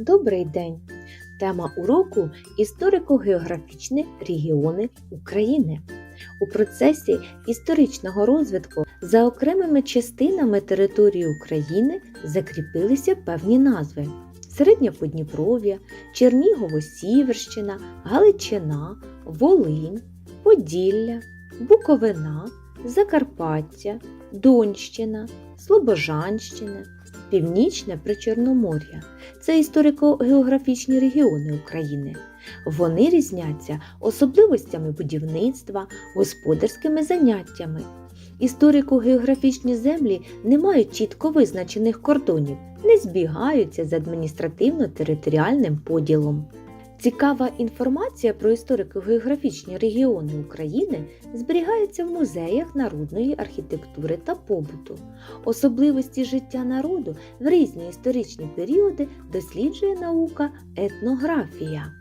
Добрий день! Тема уроку історико-географічні регіони України. У процесі історичного розвитку за окремими частинами території України закріпилися певні назви: Середньоподніпров'я, Чернігово-Сіверщина, Галичина, Волинь, Поділля, Буковина, Закарпаття, Донщина, Слобожанщина, Північне Причорномор'я це історико-географічні регіони України. Вони різняться особливостями будівництва, господарськими заняттями. Історико-географічні землі не мають чітко визначених кордонів, не збігаються з адміністративно-територіальним поділом. Цікава інформація про історико-географічні регіони України зберігається в музеях народної архітектури та побуту. Особливості життя народу в різні історичні періоди досліджує наука етнографія.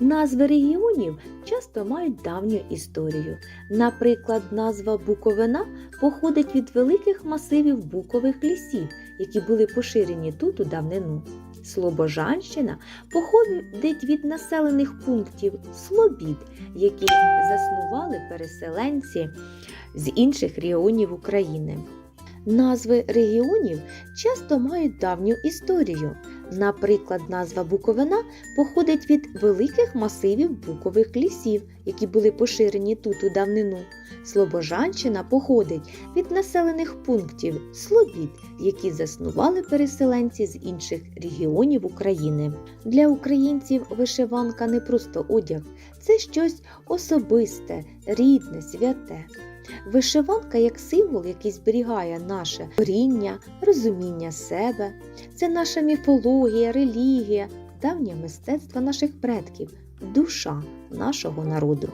Назви регіонів часто мають давню історію. Наприклад, назва Буковина походить від великих масивів букових лісів, які були поширені тут у давнину. Слобожанщина походить від населених пунктів Слобід, які заснували переселенці з інших регіонів України. Назви регіонів часто мають давню історію. Наприклад, назва Буковина походить від великих масивів букових лісів, які були поширені тут у давнину. Слобожанщина походить від населених пунктів Слобід, які заснували переселенці з інших регіонів України. Для українців вишиванка не просто одяг, це щось особисте, рідне, святе. Вишиванка як символ, який зберігає наше коріння, розуміння себе. Це наша міфологія, релігія, давнє мистецтво наших предків, душа нашого народу.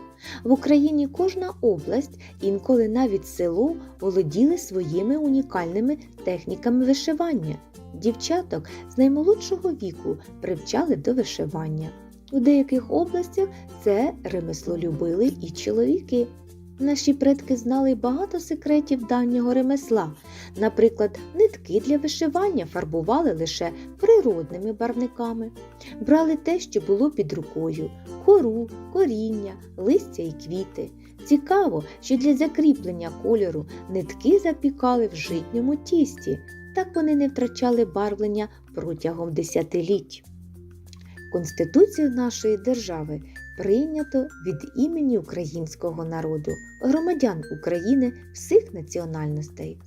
В Україні кожна область, інколи навіть село, володіли своїми унікальними техніками вишивання. Дівчаток з наймолодшого віку привчали до вишивання. У деяких областях це ремесло любили і чоловіки. Наші предки знали багато секретів давнього ремесла. Наприклад, нитки для вишивання фарбували лише природними барвниками, брали те, що було під рукою кору, коріння, листя і квіти. Цікаво, що для закріплення кольору нитки запікали в житньому тісті, так вони не втрачали барвлення протягом десятиліть. Конституцію нашої держави прийнято від імені українського народу, громадян України всіх національностей.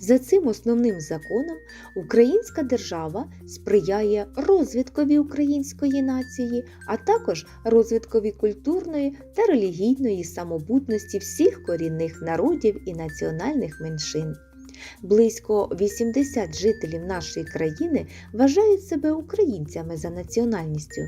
За цим основним законом Українська держава сприяє розвиткові української нації, а також розвиткові культурної та релігійної самобутності всіх корінних народів і національних меншин. Близько 80 жителів нашої країни вважають себе українцями за національністю.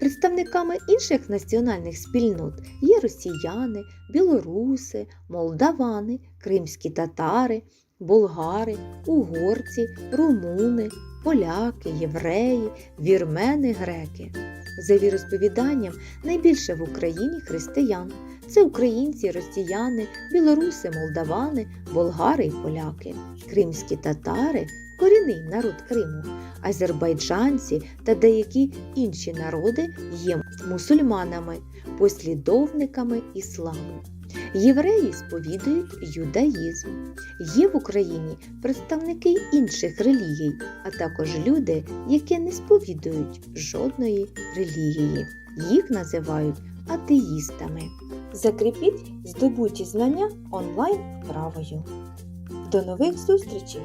Представниками інших національних спільнот є росіяни, білоруси, молдавани, кримські татари, болгари, угорці, румуни, поляки, євреї, вірмени, греки. За віросповіданням найбільше в Україні християн. Це українці, росіяни, білоруси, молдавани, болгари і поляки, кримські татари, корінний народ Криму, азербайджанці та деякі інші народи є мусульманами, послідовниками ісламу. Євреї сповідують юдаїзм. Є в Україні представники інших релігій, а також люди, які не сповідують жодної релігії. Їх називають атеїстами. Закріпіть здобуті знання онлайн правою. До нових зустрічей!